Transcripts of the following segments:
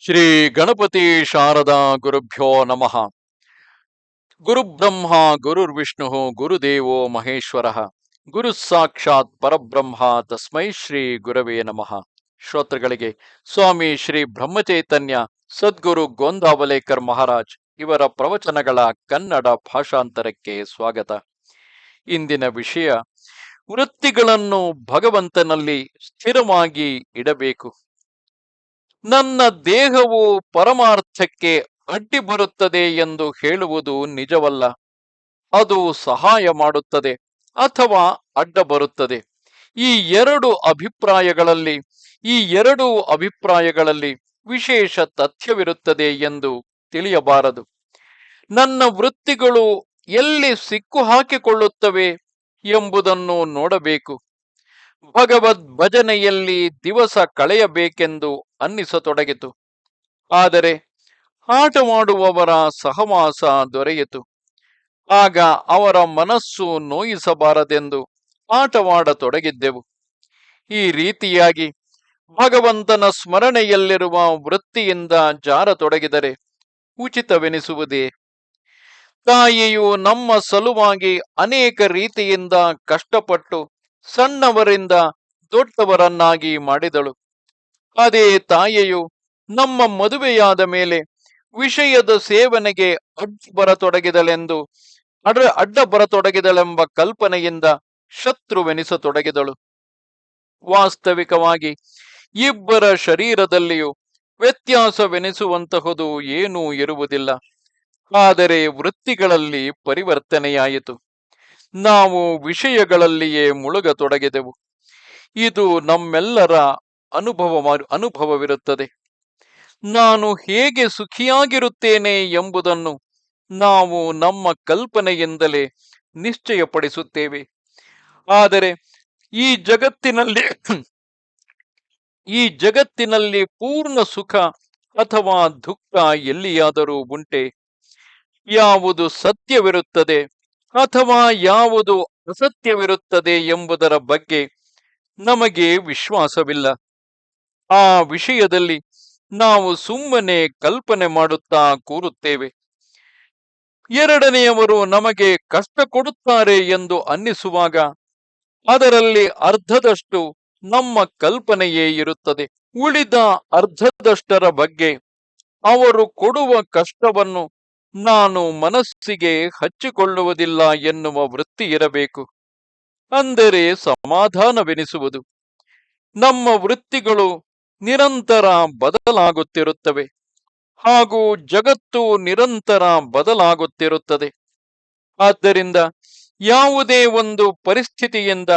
ಶ್ರೀ ಗಣಪತಿ ಶಾರದಾ ಗುರುಭ್ಯೋ ನಮಃ. ಗುರುಬ್ರಹ್ಮ ಗುರುರ್ವಿಷ್ಣು ಗುರುದೇವೋ ಮಹೇಶ್ವರ. ಗುರು ಸಾಕ್ಷಾತ್ ಪರಬ್ರಹ್ಮ, ತಸ್ಮೈ ಶ್ರೀ ಗುರವೇ ನಮಃ. ಶ್ರೋತೃಗಳಿಗೆ, ಸ್ವಾಮಿ ಶ್ರೀ ಬ್ರಹ್ಮಚೈತನ್ಯ, ಸದ್ಗುರು ಗೋಂದಾವಲೇಕರ್ ಮಹಾರಾಜ್ ಇವರ ಪ್ರವಚನಗಳ ಕನ್ನಡ ಭಾಷಾಂತರಕ್ಕೆ ಸ್ವಾಗತ. ಇಂದಿನ ವಿಷಯ, ವೃತ್ತಿಗಳನ್ನು ಭಗವಂತನಲ್ಲಿ ಸ್ಥಿರವಾಗಿ ಇಡಬೇಕು. ನನ್ನ ದೇಹವು ಪರಮಾರ್ಥಕ್ಕೆ ಅಡ್ಡಿ ಬರುತ್ತದೆ ಎಂದು ಹೇಳುವುದು ನಿಜವಲ್ಲ. ಅದು ಸಹಾಯ ಮಾಡುತ್ತದೆ ಅಥವಾ ಅಡ್ಡ ಬರುತ್ತದೆ ಈ ಎರಡು ಅಭಿಪ್ರಾಯಗಳಲ್ಲಿ, ಈ ಎರಡು ಅಭಿಪ್ರಾಯಗಳಲ್ಲಿ ವಿಶೇಷ ತಥ್ಯವಿರುತ್ತದೆ ಎಂದು ತಿಳಿಯಬಾರದು. ನನ್ನ ವೃತ್ತಿಗಳು ಎಲ್ಲಿ ಸಿಕ್ಕು ಹಾಕಿಕೊಳ್ಳುತ್ತವೆ ಎಂಬುದನ್ನು ನೋಡಬೇಕು. ಭಗವದ್ ಭಜನೆಯಲ್ಲಿ ದಿವಸ ಕಳೆಯಬೇಕೆಂದು ಅನ್ನಿಸತೊಡಗಿತು. ಆದರೆ ಆಟವಾಡುವವರ ಸಹವಾಸ ದೊರೆಯಿತು. ಆಗ ಅವರ ಮನಸ್ಸು ನೋಯಿಸಬಾರದೆಂದು ಆಟವಾಡತೊಡಗಿದ್ದೆವು. ಈ ರೀತಿಯಾಗಿ ಭಗವಂತನ ಸ್ಮರಣೆಯಲ್ಲಿರುವ ವೃತ್ತಿಯಿಂದ ಜಾರತೊಡಗಿದರೆ ಉಚಿತವೆನಿಸುವುದೇ? ತಾಯಿಯು ನಮ್ಮ ಸಲುವಾಗಿ ಅನೇಕ ರೀತಿಯಿಂದ ಕಷ್ಟಪಟ್ಟು ಸಣ್ಣವರಿಂದ ದೊಡ್ಡವರನ್ನಾಗಿ ಮಾಡಿದಳು. ಅದೇ ತಾಯಿಯು ನಮ್ಮ ಮದುವೆಯಾದ ಮೇಲೆ ವಿಷಯದ ಸೇವನೆಗೆ ಅಡ್ಡ ಬರತೊಡಗಿದಳೆಂದು ಅಡ ಅಡ್ಡ ಬರತೊಡಗಿದಳೆಂಬ ಕಲ್ಪನೆಯಿಂದ ಶತ್ರುವೆನಿಸತೊಡಗಿದಳು. ವಾಸ್ತವಿಕವಾಗಿ ಇಬ್ಬರ ಶರೀರದಲ್ಲಿಯೂ ವ್ಯತ್ಯಾಸವೆನಿಸುವಂತಹುದು ಏನೂ ಇರುವುದಿಲ್ಲ. ಆದರೆ ವೃತ್ತಿಗಳಲ್ಲಿ ಪರಿವರ್ತನೆಯಾಯಿತು. ನಾವು ವಿಷಯಗಳಲ್ಲಿಯೇ ಮುಳುಗತೊಡಗಿದೆವು. ಇದು ನಮ್ಮೆಲ್ಲರ ಅನುಭವ ಅನುಭವವಿರುತ್ತದೆ. ನಾನು ಹೇಗೆ ಸುಖಿಯಾಗಿರುತ್ತೇನೆ ಎಂಬುದನ್ನು ನಾವು ನಮ್ಮ ಕಲ್ಪನೆಯಿಂದಲೇ ನಿಶ್ಚಯಪಡಿಸುತ್ತೇವೆ. ಆದರೆ ಈ ಜಗತ್ತಿನಲ್ಲಿ ಈ ಜಗತ್ತಿನಲ್ಲಿ ಪೂರ್ಣ ಸುಖ ಅಥವಾ ದುಃಖ ಎಲ್ಲಿಯಾದರೂ ಉಂಟೆ? ಯಾವುದು ಸತ್ಯವಿರುತ್ತದೆ? ಅಥವಾ ಯಾವುದು ಅಸತ್ಯವಿರುತ್ತದೆ ಎಂಬುದರ ಬಗ್ಗೆ ನಮಗೆ ವಿಶ್ವಾಸವಿಲ್ಲ. ಆ ವಿಷಯದಲ್ಲಿ ನಾವು ಸುಮ್ಮನೆ ಕಲ್ಪನೆ ಮಾಡುತ್ತಾ ಕೂರುತ್ತೇವೆ. ಎರಡನೆಯವರು ನಮಗೆ ಕಷ್ಟ ಕೊಡುತ್ತಾರೆ ಎಂದು ಅನ್ನಿಸುವಾಗ ಅದರಲ್ಲಿ ಅರ್ಧದಷ್ಟು ನಮ್ಮ ಕಲ್ಪನೆಯೇ ಇರುತ್ತದೆ. ಉಳಿದ ಅರ್ಧದಷ್ಟರ ಬಗ್ಗೆ ಅವರು ಕೊಡುವ ಕಷ್ಟವನ್ನು ನಾನು ಮನಸ್ಸಿಗೆ ಹಚ್ಚಿಕೊಳ್ಳುವುದಿಲ್ಲ ಎನ್ನುವ ವೃತ್ತಿ ಇರಬೇಕು. ಅಂದರೆ ಸಮಾಧಾನವೆನಿಸುವುದು. ನಮ್ಮ ವೃತ್ತಿಗಳು ನಿರಂತರ ಬದಲಾಗುತ್ತಿರುತ್ತವೆ. ಹಾಗೂ ಜಗತ್ತು ನಿರಂತರ ಬದಲಾಗುತ್ತಿರುತ್ತದೆ. ಆದ್ದರಿಂದ ಯಾವುದೇ ಒಂದು ಪರಿಸ್ಥಿತಿಯಿಂದ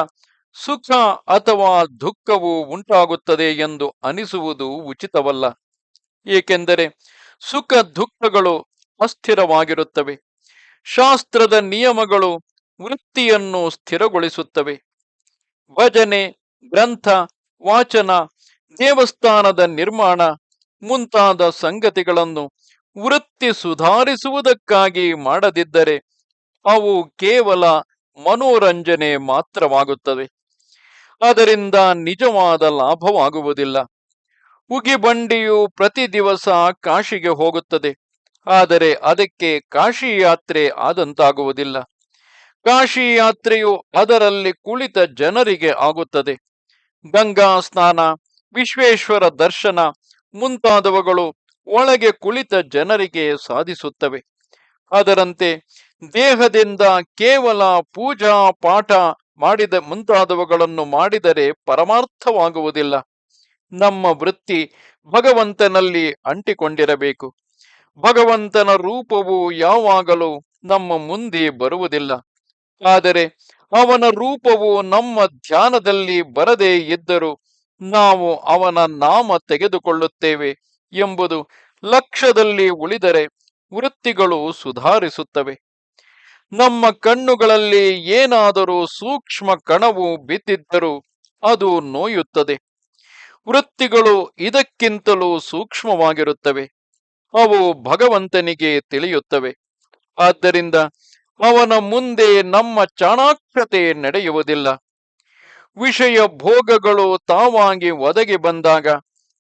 ಸುಖ ಅಥವಾ ದುಃಖವು ಉಂಟಾಗುತ್ತದೆ ಎಂದು ಅನಿಸುವುದು ಉಚಿತವಲ್ಲ. ಏಕೆಂದರೆ ಸುಖ ದುಃಖಗಳು ಅಸ್ಥಿರವಾಗಿರುತ್ತವೆ. ಶಾಸ್ತ್ರದ ನಿಯಮಗಳು ವೃತ್ತಿಯನ್ನು ಸ್ಥಿರಗೊಳಿಸುತ್ತವೆ. ಭಜನೆ, ಗ್ರಂಥ, ವಾಚನ, ದೇವಸ್ಥಾನದ ನಿರ್ಮಾಣ ಮುಂತಾದ ಸಂಗತಿಗಳನ್ನು ವೃತ್ತಿ ಸುಧಾರಿಸುವುದಕ್ಕಾಗಿ ಮಾಡದಿದ್ದರೆ ಅವು ಕೇವಲ ಮನೋರಂಜನೆ ಮಾತ್ರವಾಗುತ್ತವೆ. ಅದರಿಂದ ನಿಜವಾದ ಲಾಭವಾಗುವುದಿಲ್ಲ. ಉಗಿಬಂಡಿಯು ಪ್ರತಿ ದಿವಸ ಕಾಶಿಗೆ ಹೋಗುತ್ತದೆ. ಆದರೆ ಅದಕ್ಕೆ ಕಾಶಿ ಯಾತ್ರೆ ಆದಂತಾಗುವುದಿಲ್ಲ. ಕಾಶಿ ಯಾತ್ರೆಯು ಅದರಲ್ಲಿ ಕುಳಿತ ಜನರಿಗೆ ಆಗುತ್ತದೆ. ಗಂಗಾ ಸ್ನಾನ, ವಿಶ್ವೇಶ್ವರ ದರ್ಶನ ಮುಂತಾದವುಗಳು ಒಳಗೆ ಕುಳಿತ ಜನರಿಗೆ ಸಾಧಿಸುತ್ತವೆ. ಅದರಂತೆ ದೇಹದಿಂದ ಕೇವಲ ಪೂಜಾ ಪಾಠ ಮಾಡಿದ ಮುಂತಾದವುಗಳನ್ನು ಮಾಡಿದರೆ ಪರಮಾರ್ಥವಾಗುವುದಿಲ್ಲ. ನಮ್ಮ ವೃತ್ತಿ ಭಗವಂತನಲ್ಲಿ ಅಂಟಿಕೊಂಡಿರಬೇಕು. ಭಗವಂತನ ರೂಪವು ಯಾವಾಗಲೂ ನಮ್ಮ ಮುಂದೆ ಬರುವುದಿಲ್ಲ. ಆದರೆ ಅವನ ರೂಪವು ನಮ್ಮ ಧ್ಯಾನದಲ್ಲಿ ಬರದೇ ಇದ್ದರೂ ನಾವು ಅವನ ನಾಮ ತೆಗೆದುಕೊಳ್ಳುತ್ತೇವೆ ಎಂಬುದು ಲಕ್ಷ್ಯದಲ್ಲಿ ಉಳಿದರೆ ವೃತ್ತಿಗಳು ಸುಧಾರಿಸುತ್ತವೆ. ನಮ್ಮ ಕಣ್ಣುಗಳಲ್ಲಿ ಏನಾದರೂ ಸೂಕ್ಷ್ಮ ಕಣವು ಬಿದ್ದಿದ್ದರೂ ಅದು ನೋಯುತ್ತದೆ. ವೃತ್ತಿಗಳು ಇದಕ್ಕಿಂತಲೂ ಸೂಕ್ಷ್ಮವಾಗಿರುತ್ತವೆ. ಅವು ಭಗವಂತನಿಗೆ ತಿಳಿಯುತ್ತವೆ. ಆದ್ದರಿಂದ ಅವನ ಮುಂದೆ ನಮ್ಮ ಚಾಣಾಕ್ಷತೆ ನಡೆಯುವುದಿಲ್ಲ. ವಿಷಯ ಭೋಗಗಳು ತಾವಾಗಿ ಒದಗಿ ಬಂದಾಗ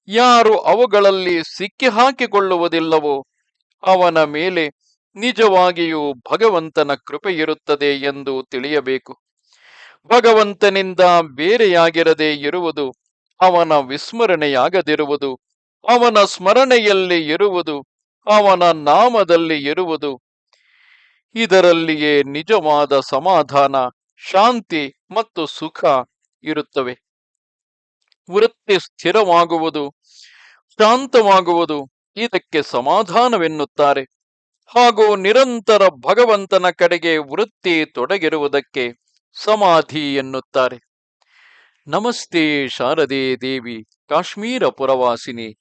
ಯಾರು ಅವುಗಳಲ್ಲಿ ಸಿಕ್ಕಿ ಹಾಕಿಕೊಳ್ಳುವುದಿಲ್ಲವೋ ಅವನ ಮೇಲೆ ನಿಜವಾಗಿಯೂ ಭಗವಂತನ ಕೃಪೆಯಿರುತ್ತದೆ ಎಂದು ತಿಳಿಯಬೇಕು. ಭಗವಂತನಿಂದ ಬೇರೆಯಾಗಿರದೆ ಇರುವುದು ಅವನ ವಿಸ್ಮರಣೆಯಾಗದಿರುವುದು ಅವನ ಸ್ಮರಣೆಯಲ್ಲಿ ಇರುವುದು, ಅವನ ನಾಮದಲ್ಲಿ ಇರುವುದು. ಇದರಲ್ಲಿಯೇ ನಿಜವಾದ ಸಮಾಧಾನ, ಶಾಂತಿ ಮತ್ತು ಸುಖ ಇರುತ್ತವೆ. ವೃತ್ತಿ ಸ್ಥಿರವಾಗುವುದು, ಶಾಂತವಾಗುವುದು ಇದಕ್ಕೆ ಸಮಾಧಾನವೆನ್ನುತ್ತಾರೆ. ಹಾಗೂ ನಿರಂತರ ಭಗವಂತನ ಕಡೆಗೆ ವೃತ್ತಿ ತೊಡಗಿರುವುದಕ್ಕೆ ಸಮಾಧಿ ಎನ್ನುತ್ತಾರೆ. ನಮಸ್ತೆ ಶಾರದೆ ದೇವಿ, ಕಾಶ್ಮೀರ ಪುರವಾಸಿನಿ.